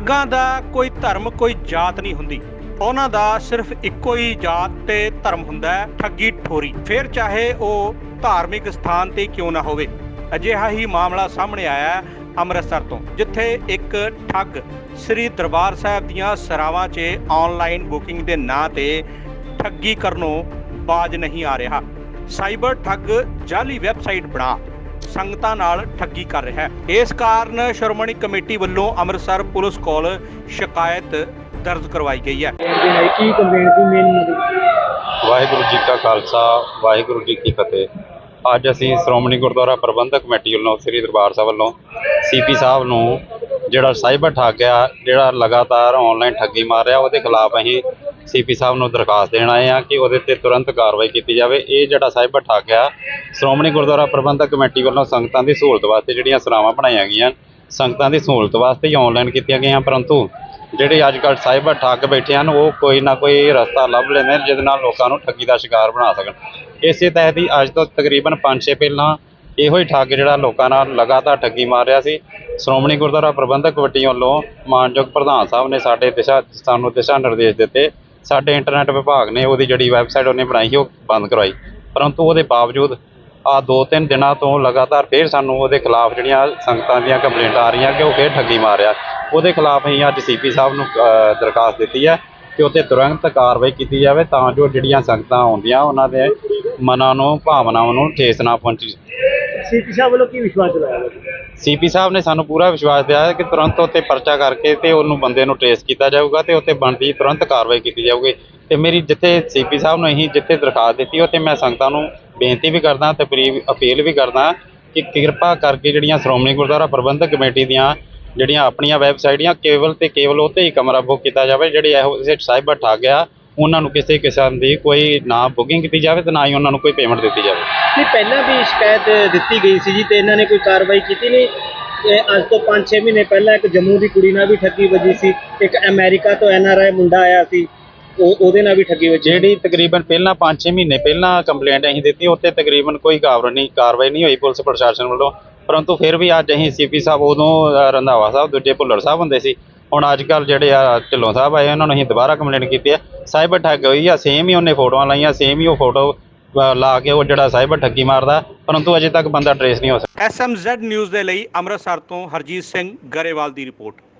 ਠੱਗਾਂ ਦਾ ਕੋਈ ਧਰਮ, ਕੋਈ ਜਾਤ ਨਹੀਂ ਹੁੰਦੀ। ਉਹਨਾਂ ਦਾ ਸਿਰਫ ਇੱਕੋ ਹੀ ਜਾਤ ਤੇ ਧਰਮ ਹੁੰਦਾ ਹੈ, ਠੱਗੀ ਠੋਰੀ। ਫਿਰ ਚਾਹੇ ਉਹ ਧਾਰਮਿਕ ਸਥਾਨ ਤੇ ਕਿਉਂ ਨਾ ਹੋਵੇ। ਅਜਿਹਾ ਹੀ ਮਾਮਲਾ ਸਾਹਮਣੇ ਆਇਆ ਅੰਮ੍ਰਿਤਸਰ ਤੋਂ, ਜਿੱਥੇ ਇੱਕ ਠੱਗ ਸ੍ਰੀ ਦਰਬਾਰ ਸਾਹਿਬ ਦੀਆਂ ਸਰਾਵਾਂ 'ਚ ਆਨਲਾਈਨ ਬੁਕਿੰਗ ਦੇ ਨਾਂ ਤੇ ਠੱਗੀ ਕਰਨੋਂ ਬਾਜ ਨਹੀਂ ਆ ਰਿਹਾ। ਸਾਈਬਰ ਠੱਗ ਜਾਲੀ ਵੈਬਸਾਈਟ ਬਣਾ। ਸੰਗਤਾਂ ਨਾਲ ਠੱਗੀ ਕਰ ਰਿਹਾ ਹੈ। ਇਸ ਕਾਰਨ ਸ਼੍ਰੋਮਣੀ ਕਮੇਟੀ ਵੱਲੋਂ ਅੰਮ੍ਰਿਤਸਰ ਪੁਲਿਸ ਕੋਲ ਸ਼ਿਕਾਇਤ ਦਰਜ ਕਰਵਾਈ ਗਈ ਹੈ। ਕੀ ਕੰਪਲੇਂਟ ਦੀ ਮੇਨ ਵਾਹਿਗੁਰੂ ਜੀ ਕਾ ਖਾਲਸਾ, ਵਾਹਿਗੁਰੂ ਜੀ ਕੀ ਫਤਿਹ। ਅੱਜ ਅਸੀਂ ਸ਼੍ਰੋਮਣੀ ਗੁਰਦੁਆਰਾ ਪ੍ਰਬੰਧਕ ਕਮੇਟੀ ਵੱਲੋਂ, ਸ੍ਰੀ ਦਰਬਾਰ ਸਾਹਿਬ ਵੱਲੋਂ ਸੀਪੀ ਸਾਹਿਬ ਨੂੰ ਜਿਹੜਾ ਸਾਈਬਰ ਠੱਗ ਆ, ਜਿਹੜਾ ਲਗਾਤਾਰ ਆਨਲਾਈਨ ਠੱਗੀ ਮਾਰ ਰਿਹਾ, ਉਹਦੇ ਖਿਲਾਫ ਅਸੀਂ ਸੀਪੀ ਸਾਹਿਬ ਨੂੰ ਦਰਖਾਸਤ ਦੇਣ ਆਏ ਆ ਕਿ ਉਹਦੇ ਤੇ ਤੁਰੰਤ ਕਾਰਵਾਈ ਕੀਤੀ ਜਾਵੇ। ਇਹ ਜਿਹੜਾ ਸਾਹਿਬ ਠੱਗ ਆ, ਸ਼੍ਰੋਮਣੀ ਗੁਰਦੁਆਰਾ ਪ੍ਰਬੰਧਕ ਕਮੇਟੀ ਵੱਲੋਂ ਸੰਗਤਾਂ ਦੀ ਸਹੂਲਤ ਵਾਸਤੇ ਜਿਹੜੀਆਂ ਸਰਾਵਾਂ ਬਣਾਈਆਂ ਗਈਆਂ, ਸੰਗਤਾਂ ਦੀ ਸਹੂਲਤ ਵਾਸਤੇ ਹੀ ਆਨਲਾਈਨ ਕੀਤੀਆਂ ਗਈਆਂ, ਪਰੰਤੂ ਜਿਹੜੇ ਅੱਜ ਕੱਲ੍ਹ ਸਾਈਬਰ ਠੱਗ ਬੈਠੇ ਹਨ, ਉਹ ਕੋਈ ਨਾ ਕੋਈ ਰਸਤਾ ਲੱਭ ਲੈਂਦੇ ਨੇ ਜਿਹਦੇ ਨਾਲ ਲੋਕਾਂ ਨੂੰ ਠੱਗੀ ਦਾ ਸ਼ਿਕਾਰ ਬਣਾ ਸਕਣ। ਇਸੇ ਤਹਿਤ ਹੀ ਅੱਜ ਤੋਂ ਤਕਰੀਬਨ 5-6 ਪਹਿਲਾਂ ਇਹੋ ਹੀ ਠੱਗ ਜਿਹੜਾ ਲੋਕਾਂ ਨਾਲ ਲਗਾਤਾਰ ਠੱਗੀ ਮਾਰ ਰਿਹਾ ਸੀ। ਸ਼੍ਰੋਮਣੀ ਗੁਰਦੁਆਰਾ ਪ੍ਰਬੰਧਕ ਕਮੇਟੀ ਵੱਲੋਂ ਮਾਨਯੋਗ ਪ੍ਰਧਾਨ ਸਾਹਿਬ ਨੇ ਸਾਡੇ ਦਿਸ਼ਾ ਸਾਨੂੰ ਦਿਸ਼ਾ ਨਿਰਦੇਸ਼ ਦਿੱਤੇ ਸਾਡੇ ਇੰਟਰਨੈਟ ਵਿਭਾਗ ਨੇ ਉਹਦੀ ਜਿਹੜੀ ਵੈਬਸਾਈਟ ਉਹਨੇ ਬਣਾਈ ਸੀ ਉਹ ਬੰਦ ਕਰਵਾਈ। ਪਰੰਤੂ ਉਹਦੇ ਬਾਵਜੂਦ ਆ ਦੋ ਤਿੰਨ ਦਿਨਾਂ ਤੋਂ ਲਗਾਤਾਰ ਫੇਰ ਸਾਨੂੰ ਉਹਦੇ ਖਿਲਾਫ ਜਿਹੜੀਆਂ ਸੰਗਤਾਂ ਦੀਆਂ ਕੰਪਲੇਂਟਾਂ ਆ ਰਹੀਆਂ ਕਿ ਉਹ ਫੇਰ ਠੱਗੀ ਮਾਰ ਰਿਹਾ। ਉਹਦੇ ਖਿਲਾਫ ਅਸੀਂ ਅੱਜ ਸੀਪੀ ਸਾਹਿਬ ਨੂੰ ਦਰਖਾਸਤ ਦਿੱਤੀ ਹੈ ਕਿ ਉੱਤੇ ਤੁਰੰਤ ਕਾਰਵਾਈ ਕੀਤੀ ਜਾਵੇ ਤਾਂ ਜੋ ਜਿਹੜੀਆਂ ਸੰਗਤਾਂ ਆਉਂਦੀਆਂ, ਉਹਨਾਂ ਦੇ ਮਨਾਂ ਨੂੰ, ਭਾਵਨਾਵਾਂ ਨੂੰ ਠੇਸ ਨਾ ਪਹੁੰਚੀ। ਸੀਪੀ ਸਾਹਿਬ ਵੱਲੋਂ ਕੀ ਵਿਸ਼ਵਾਸ ਦਿਲਾਇਆ? ਸੀਪੀ ਸਾਹਿਬ ਨੇ ਸਾਨੂੰ ਪੂਰਾ ਵਿਸ਼ਵਾਸ ਦਿਵਾਇਆ ਕਿ ਤੁਰੰਤ ਉੱਤੇ ਪਰਚਾ ਕਰਕੇ ਤੇ ਉਹਨੂੰ ਬੰਦੇ ਨੂੰ ਟ੍ਰੇਸ ਕੀਤਾ ਜਾਊਗਾ ਤੇ ਉੱਤੇ ਬਣਦੀ ਤੁਰੰਤ ਕਾਰਵਾਈ ਕੀਤੀ ਜਾਊਗੀ। ਤੇ ਮੇਰੀ ਜਿੱਥੇ ਸੀਪੀ ਸਾਹਿਬ ਨੂੰ ਅਸੀਂ ਜਿੱਥੇ ਦਰਖਾਸਤ ਦਿੱਤੀ, ਉੱਥੇ ਮੈਂ ਸੰਗਤਾਂ ਨੂੰ ਬੇਨਤੀ ਵੀ ਕਰਦਾ ਤੇ ਪਰੀ- ਅਪੀਲ ਵੀ ਕਰਦਾ ਕਿ ਕਿਰਪਾ ਕਰਕੇ ਜਿਹੜੀਆਂ ਸ਼੍ਰੋਮਣੀ ਗੁਰਦੁਆਰਾ ਪ੍ਰਬੰਧਕ ਕਮੇਟੀ ਦੀਆਂ ਜਿਹੜੀਆਂ ਆਪਣੀਆਂ ਵੈਬਸਾਈਟਾਂ, ਕੇਵਲ ਤੇ ਕੇਵਲ ਉੱਤੇ ਹੀ ਕਮਰਾ ਬੁੱਕ ਕੀਤਾ ਜਾਵੇ, ਜਿਹੜੇ ਇਹੋ ਜਿਹੇ ਸਾਈਬਰ ਠੱਗ ਆ ਉਹਨਾਂ ਨੂੰ ਕਿਸੇ ਕਿਸਮ ਦੀ ਕੋਈ ਨਾ ਬੁਕਿੰਗ ਕੀਤੀ ਜਾਵੇ ਤੇ ਨਾ ਹੀ ਉਹਨਾਂ ਨੂੰ ਕੋਈ ਪੇਮੈਂਟ ਦਿੱਤੀ ਜਾਵੇ। ਨਹੀਂ ਪਹਿਲਾਂ ਵੀ ਸ਼ਿਕਾਇਤ ਦਿੱਤੀ ਗਈ ਸੀ ਜੀ ਤੇ ਇਹਨਾਂ ਨੇ ਕੋਈ ਕਾਰਵਾਈ ਕੀਤੀ ਨਹੀਂ। ਇਹ ਅੱਜ ਤੋਂ 5-6 ਮਹੀਨੇ ਪਹਿਲਾਂ ਇੱਕ ਜੰਮੂ ਦੀ ਕੁੜੀ ਨਾਲ ਵੀ ਠੱਗੀ ਵੱਜੀ ਸੀ ਇੱਕ ਅਮਰੀਕਾ ਤੋਂ ਐਨਆਰਆਈ ਮੁੰਡਾ ਆਇਆ ਸੀ ਉਹ ਉਹਦੇ ਨਾਲ ਵੀ ਠੱਗੀ ਵੱਜੀ। ਜਿਹੜੀ ਤਕਰੀਬਨ ਪਹਿਲਾਂ 5-6 ਮਹੀਨੇ ਪਹਿਲਾਂ ਕੰਪਲੇਂਟ ਅਸੀਂ ਦਿੱਤੀ ਉੱਤੇ ਤਕਰੀਬਨ ਕੋਈ ਕਾਰਵਾਈ ਨਹੀਂ ਕਾਰਵਾਈ ਨਹੀਂ ਹੋਈ ਪੁਲਿਸ ਪ੍ਰਸ਼ਾਸਨ ਵੱਲੋਂ। ਪਰੰਤੂ ਫਿਰ ਵੀ ਅੱਜ ਅਸੀਂ ਸੀਪੀ ਸਾਹਿਬ ਉਦੋਂ ਅ, ਰੰਧਾਵਾ ਸਾਹਿਬ ਦੂਜੇ ਭੁੱਲਰ ਸਾਹਿਬ ਹੁੰਦੇ ਸੀ ਹੁਣ ਅੱਜ ਕੱਲ ਜਿਹੜੇ ਆ ਢਿੱਲੋਂ ਸਾਹਿਬ ਆਏ, ਉਹਨਾਂ ਨੂੰ ਅਸੀਂ ਦੁਬਾਰਾ ਕੰਪਲੇਂਟ ਕੀਤੀ ਹੈ ਸਾਈਬਰ ਠੱਗ ਹੋਈ ਆ ਸੇਮ ਹੀ ਉਹਨੇ ਫੋਟੋਆਂ ਲਾਈਆਂ ਸੇਮ ਹੀ ਉਹ ਫੋਟੋ ਲਾ ਕੇ ਉਹ ਜਿਹੜਾ ਸਾਈਬਰ ਠੱਗੀ ਮਾਰਦਾ, ਪਰੰਤੂ ਅਜੇ ਤੱਕ ਬੰਦਾ ਟਰੇਸ ਨਹੀਂ ਹੋ ਸਕਿਆ। ਐਸਐਮਜ਼ੈਡ ਨਿਊਜ਼ ਦੇ ਲਈ ਅੰਮ੍ਰਿਤਸਰ ਤੋਂ ਹਰਜੀਤ ਸਿੰਘ ਗਰੇਵਾਲ ਦੀ ਰਿਪੋਰਟ।